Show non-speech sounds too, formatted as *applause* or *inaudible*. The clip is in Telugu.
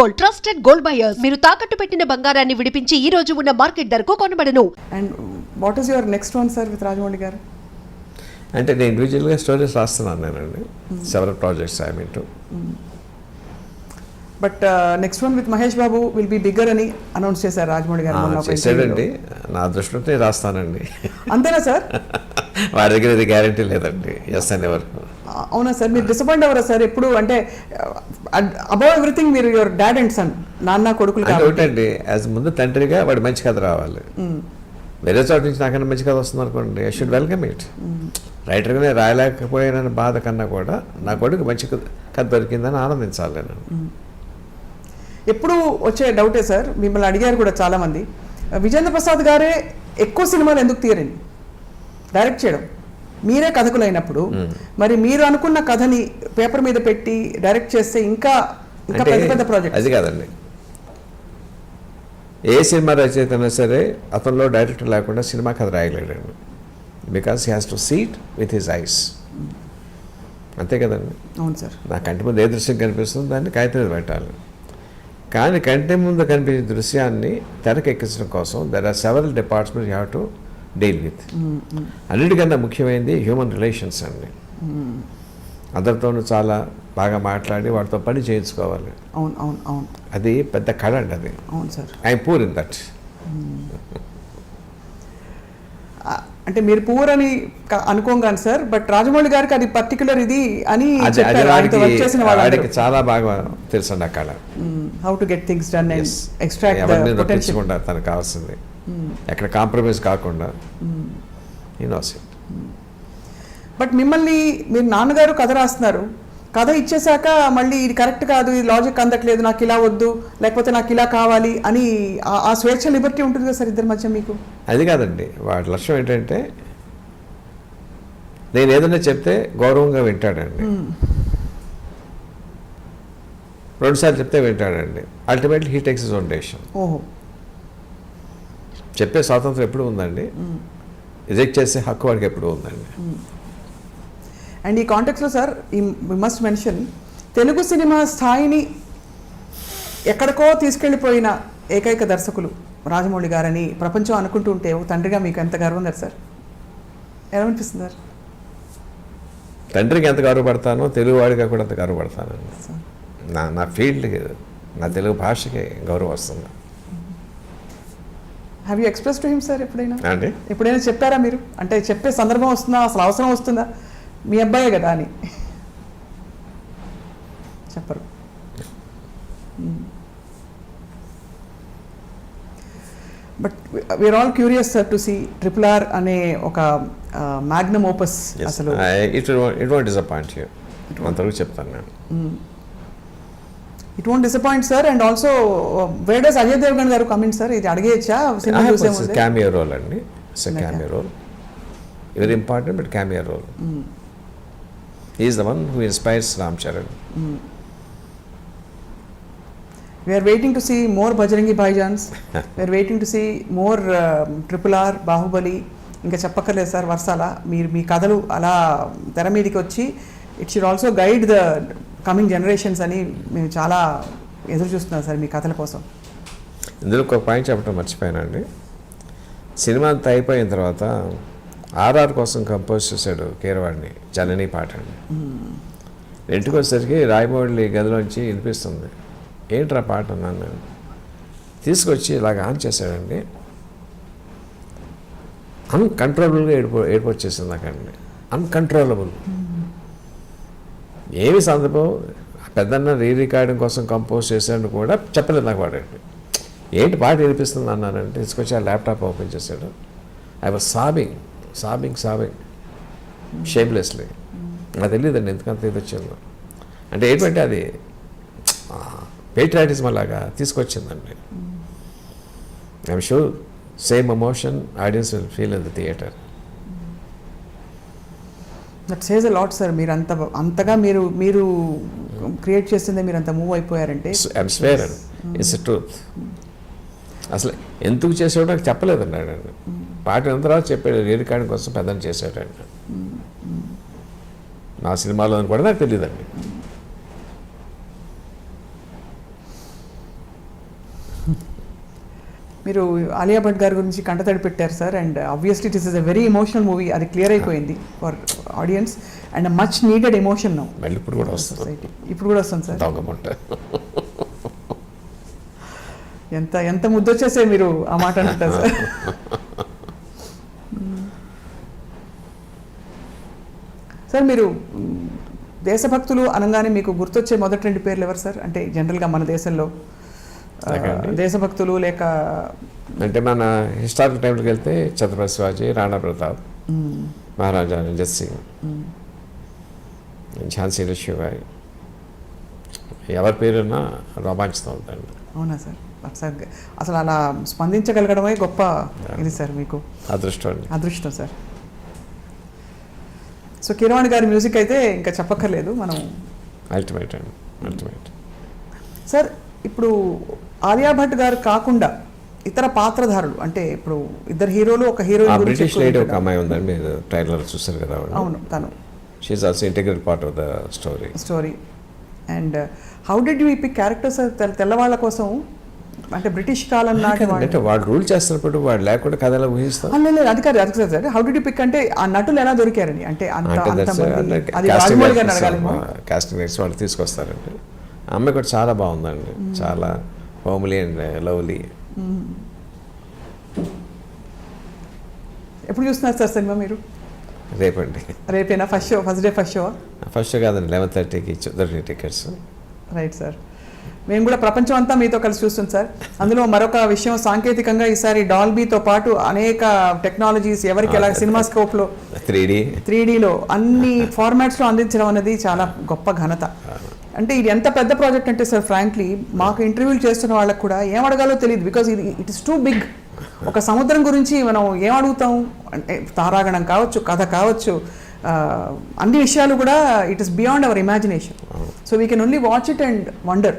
Gold trusted gold buyers. మీరు తాకట్టు పెట్టిన బంగారాన్ని విడిపించి ఈ రోజు ఉన్న మార్కెట్ ధరకు కొనబడను. And what is your next one sir with Rajamouli garu అంటే నేను ఇండివిజువల్గా స్టోరీస్ రాస్తున్నాను నేనండి. Several projects I mean to but next one with Mahesh Babu will be bigger అని అనౌన్స్ చేశారు రాజమౌళి గారు interview నా దృష్టిలో రాస్తానండి. అంతేనా సార్ *laughs* వాడి దగ్గర ఇది గ్యారంటీ లేదండి. ఎస్ అనే వరకు అవునా సార్? మీరు డిసప్పాయింట్ అవ్వరా సార్? ఎప్పుడు అంటే అబౌవ్ ఎవ్రీథింగ్ మీరు యువర్ డాడ్ అండ్ సన్ నాన్న కొడుకులు ఒకటండి యాజ్ ముందు తండ్రిగా వాడి మంచి కథ రావాలి. వేరే చోట నుంచి నాకన్నా మంచి కథ వస్తుంది అనుకోండి ఐ షుడ్ వెల్కమ్ ఇట్ రైటర్గానే రాయలేకపోయానని బాధ కన్నా కూడా నా కొడుకు మంచి కథ దొరికిందని ఆనందించాలి నేను. ఎప్పుడు వచ్చే డౌటే సార్ మిమ్మల్ని అడిగారు కూడా చాలా మంది విజేంద్ర ప్రసాద్ గారే ఎక్కువ సినిమాలు ఎందుకు తీయరండి? డైరెక్ట్ చేయడం. మీరే కథకులైనప్పుడు మరి మీరు అనుకున్న కథని పేపర్ మీద పెట్టి డైరెక్ట్ చేస్తే ఇంకా ఇంకా పెద్ద పెద్ద ప్రాజెక్ట్ అది కాదండి. ఏ సినిమా రచయిత అయినా సరే అతనిలో డైరెక్టర్ లేకుండా సినిమా కథ రాయలేడండి. Because he has to sit with his eyes అంతే కదండి. అవును సార్. నా కంటి ముందు ఏ దృశ్యం కనిపిస్తుందో దాన్ని కాగితం మీద పెట్టాలి. కానీ కంటి ముందు కనిపించే దృశ్యాన్ని తెరకెక్కించడం కోసం there are several department you have to deal with. అన్నిటికన్నా ముఖ్యమైనది హ్యూమన్ రిలేషన్స్ అండి. అందరితోనూ చాలా బాగా మాట్లాడి వాటితో పని చేయించుకోవాలి. అవును అవును అవును. అది పెద్ద కళ అండి అది. అవును sir. I poor in that. అంటే మీరు పూర్ అని క- అనుకోం కానీ సార్ బట్ రాజమౌళి గారికి అది పర్టికులర్ ఇది అని వాడికి చాలా బాగా తెలుసు అండి ఆ కళ. How to get things done and. Extract తనకు కావాల్సింది. ఎక్కడ కాంప్రమైజ్ కాకుండా నోస్ ఇట్ బట్ మిమ్మల్ని మీరు నాన్నగారు కథ రాస్తున్నారు. కథ ఇచ్చేశాక మళ్ళీ ఇది కరెక్ట్ కాదు ఇది లాజిక్ అందట్లేదు నాకు ఇలా వద్దు లేకపోతే నాకు ఇలా కావాలి అని ఆ- ఆ స్వేచ్ఛ లిబర్టీ ఉంటుంది కదా సార్ ఇద్దరి మధ్య మీకు? అది కాదండి. వాడి లక్ష్యం ఏంటంటే నేను ఏదైనా చెప్తే గౌరవంగా వింటాడండి. రెండుసార్లు చెప్తే వింటాడండి. Ultimately he takes his own decision ఓహో. చెప్పే స్వాతంత్రం ఎప్పుడు ఉందండి? రిజెక్ట్ చేసే హక్కు వాడికి ఎప్పుడు ఉందండి? అండ్ ఈ కాంటెక్స్లో సార్ ఈ మస్ట్ మెన్షన్ తెలుగు సినిమా స్థాయిని ఎక్కడికో తీసుకెళ్ళిపోయిన ఏకైక దర్శకులు రాజమౌళి గారని ప్రపంచం అనుకుంటూ ఉంటే తండ్రిగా మీకు ఎంత గర్వం కదా సార్? ఏమనిపిస్తుంది సార్? తండ్రికి ఎంత గౌరవపడతానో తెలుగు వాడిగా కూడా అంత గౌరవపడతానండి. నా నా ఫీల్డ్కి నా తెలుగు భాషకి గౌరవం వస్తుంది. Have you express to him sir ఎప్పుడైనా? అండి. ఎప్పుడైనా చెప్పారా మీరు? అంటే చెప్పే సందర్భం వస్తుందా? అసలు అవసరం వస్తుందా? మీ అబ్బాయే కదా అని. చెప్పరు. But we are all curious sir to see triple R అనే ఒక మ్యాగ్నమ్ ఓపస్ అసలు it it won't disappoint you అంతవరకు చెప్తాను నేను. It won't disappoint sir and also where does Ajay Devgan garu coming sir ఇది అడిగేయచ్చా? సినిమా చూసే ముందే. క్యామియో రోల్ అండి. It's. Cameo role very important but cameo role is the one who inspires Ram Charan we are waiting to see more Bajrangi Bhaijaans we are waiting to see more triple R Baahubali ఇంకా చెప్పక్కర్లేదు సార్ వర్షాల మీరు మీ కథలు అలా తెర మీదకి వచ్చి it should also guide the coming generations అని మేము చాలా ఎదురు చూస్తున్నాం సార్ మీ కథల కోసం. ఇందులో ఒక పాయింట్ చెప్పడం మర్చిపోయానండి సినిమా అంతా అయిపోయిన తర్వాత ఆర్ఆర్ కోసం కంపోజ్ చేశాడు కీరవాడిని జనని పాట అండి ఇంటికి వచ్చేసరికి రాయమౌళి గదిలోంచి వినిపిస్తుంది. ఏంట్రా పాట అన్నాను నేను. తీసుకొచ్చి ఇలాగ ఆన్ చేశాడండి. అన్కంట్రోలబుల్గా ఏడిపో ఏడుపు వచ్చేసింది నాకండి. అన్కంట్రోలబుల్. ఏమి సందర్భం. పెద్దన్న రీ రికార్డింగ్ కోసం కంపోజ్ చేశాడని కూడా చెప్పలేదు నాకు వాడండి ఏంటి పాట వినిపిస్తుంది అన్నానంటే తీసుకొచ్చి ఆ ల్యాప్టాప్ ఓపెన్ చేశాడు. I was sobbing sobbing sobbing. Shamelessly నాకు తెలియదండి ఎందుకంత ఇది వచ్చిందో. అంటే ఏంటంటే అది పేట్రాటిజం అలాగా తీసుకొచ్చిందండి. I'm sure same emotion audience will feel in the theatre that says a lot sir మీరు అంత అంతగా మీరు మీరు క్రియేట్ చేసిందే మీరు అంత మూవ్ అయిపోయారంటే. ఇట్స్ ట్రూత్ అసలు ఎందుకు చేసాడో నాకు చెప్పలేదండి ఆయన పాట తర్వాత చెప్పాడు రీ రికార్డింగ్ కోసం పెద్దని చేశాడండి నా సినిమాలో అని కూడా నాకు తెలియదండి. మీరు ఆలియా భట్ గారి గురించి కంటతడి పెట్టారు sir and obviously it is a very emotional movie అది క్లియర్ అయిపోయింది for audience and much needed emotion ఇప్పుడు కూడా వస్తుంది. ఇప్పుడు కూడా వస్తుంది సార్ ఎంత ఎంత ముద్దొచ్చేసే మీరు ఆ మాట అంటారు సార్ సార్ మీరు దేశభక్తులు అనగానే మీకు గుర్తొచ్చే మొదటి రెండు పేర్లు ఎవరు సార్ అంటే జనరల్గా మన దేశంలో? దేశభక్తులు లేక అంటే మన హిస్టారికల్ టైంలోకి వెళ్తే ఛత్రపతి శివాజీ రాణా ప్రతాప్ మహారాజా రంజిత్ సింగ్ ఝాన్సీ లక్ష్మీబాయి ఎవరి పేరున్నా రోమాంచితం అవుతుంది అవునా సార్? సార్ అసలు అలా స్పందించగలగడమే గొప్ప ఇది సార్ మీకు. అదృష్టం అదృష్టం సార్. సో కిరవాణి గారి మ్యూజిక్ అయితే ఇంకా చెప్పక్కర్లేదు మనం అల్టిమేట్ అండి. అల్టిమేట్ సార్ ఇప్పుడు ఆలియా భట్ గారు కాకుండా ఇతర పాత్రధారులు అంటే ఇప్పుడు ఇద్దరు హీరోలు ఒక హీరోయిన్ బ్రిటిష్ గురించి లేడీ ఒక ఎక్కువ అమ్మాయి ఉందండి మీరు ట్రైలర్ చూసారు కదా అవును తను. She also integral part of the story story and how did you pick characters తెల్లవాళ్ళ కోసం అంటే బ్రిటిష్ కాలం నాటి అంటే వాళ్ళు రూల్ చేస్తున్నప్పుడు వాడు లేకుండా కథ ఎలా ఊహిస్తాం ఆ, లేదు, లేదు, అది కాదు అది కాదు సార్ హౌ యూ పిక్ అంటే ఆ నటులు ఎలా దొరికారని అంటే అంత అది అడగాలేమో కాస్టింగ్ వాళ్ళు తీసుకొస్తారండి. అమ్మాయి కూడా చాలా బాగుందండి. చాలా హోమ్లీ అండ్ లవ్లీ. ఎప్పుడు చూస్తున్నారు సార్ సినిమా మీరు? రేపండి. రేపేనా? First show first day first show? First కాదండి లెవెన్ థర్టీకి దొరికిన టికెట్స్. Right sir. మేము కూడా ప్రపంచం అంతా మీతో కలిసి చూస్తుంది సార్. అందులో మరొక విషయం సాంకేతికంగా ఈసారి డాల్బీతో పాటు అనేక టెక్నాలజీస్ ఎవరికి ఎలా సినిమా స్కోప్లో? Three D. త్రీ డీలో అన్ని ఫార్మాట్స్లో అందించడం అనేది చాలా గొప్ప ఘనత. అంటే ఇది ఎంత పెద్ద ప్రాజెక్ట్ అంటే సార్ ఫ్రాంక్లీ మాకు ఇంటర్వ్యూలు చేస్తున్న వాళ్ళకి కూడా ఏం అడగాలో తెలియదు బికాజ్ ఇది ఇట్ ఇస్ టూ బిగ్ ఒక సముద్రం గురించి మనం ఏం అడుగుతాం? అంటే తారాగణం కావచ్చు కథ కావచ్చు అన్ని విషయాలు కూడా it is beyond our imagination so we can only watch it and wonder